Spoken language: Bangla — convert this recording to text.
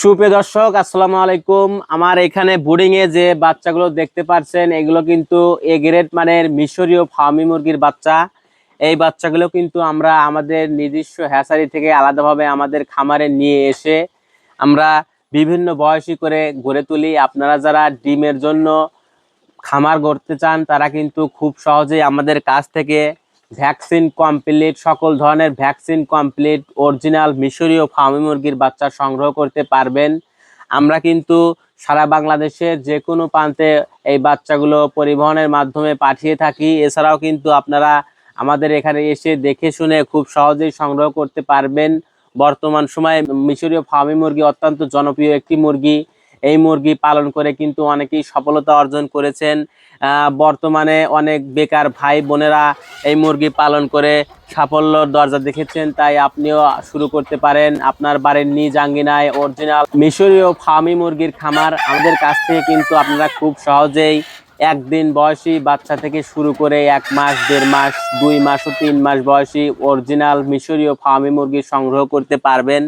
সুপ্রিয় দর্শক, আসসালামু আলাইকুম। আমার এখানে বোর্ডিং এ যে বাচ্চাগুলো দেখতে পাচ্ছেন এগুলো কিন্তু এ গ্রেড মানের মিশরীয় ফার্মি মুরগির বাচ্চা। এই বাচ্চাগুলো কিন্তু আমরা আমাদের নিজস্ব হ্যাসারি থেকে আলাদাভাবে আমাদের খামারে নিয়ে এসে আমরা বিভিন্ন বয়সী করে গড়ে তুলি। আপনারা যারা ডিমের জন্য খামার গড়তে চান, তারা কিন্তু খুব সহজেই আমাদের কাছ থেকে ভ্যাকসিন কমপ্লিট, সকল ধরনের ভ্যাকসিন কমপ্লিট, অরিজিনাল মিশরীয় ফার্মি মুরগির বাচ্চা সংগ্রহ করতে পারবেন। আমরা কিন্তু সারা বাংলাদেশের যে কোনো প্রান্তে এই বাচ্চাগুলো পরিবহনের মাধ্যমে পাঠিয়ে থাকি। এছাড়াও কিন্তু আপনারা আমাদের এখানে এসে দেখে শুনে খুব সহজেই সংগ্রহ করতে পারবেন। বর্তমান সময়ে মিশরীয় ফার্মি মুরগি অত্যন্ত জনপ্রিয় একটি মুরগি। এই মুরগি পালন করে কিন্তু অনেকেই সফলতা অর্জন করেছেন। বর্তমানে অনেক বেকার ভাই বোনেরা এই মুরগি পালন করে সাফল্য দরজা দেখেছেন, তাই আপনিও শুরু করতে পারেন আপনার বাড়ির নিজ আঙ্গিনায় অরিজিনাল মিশরীয় ফার্মি মুরগির খামার। আমাদের কাছ থেকে কিন্তু আপনারা খুব সহজেই একদিন বয়সী বাচ্চা থেকে শুরু করে এক মাস, দেড় মাস, দুই মাস ও তিন মাস বয়সী অরিজিনাল মিশরীয় ফার্মি মুরগি সংগ্রহ করতে পারবেন।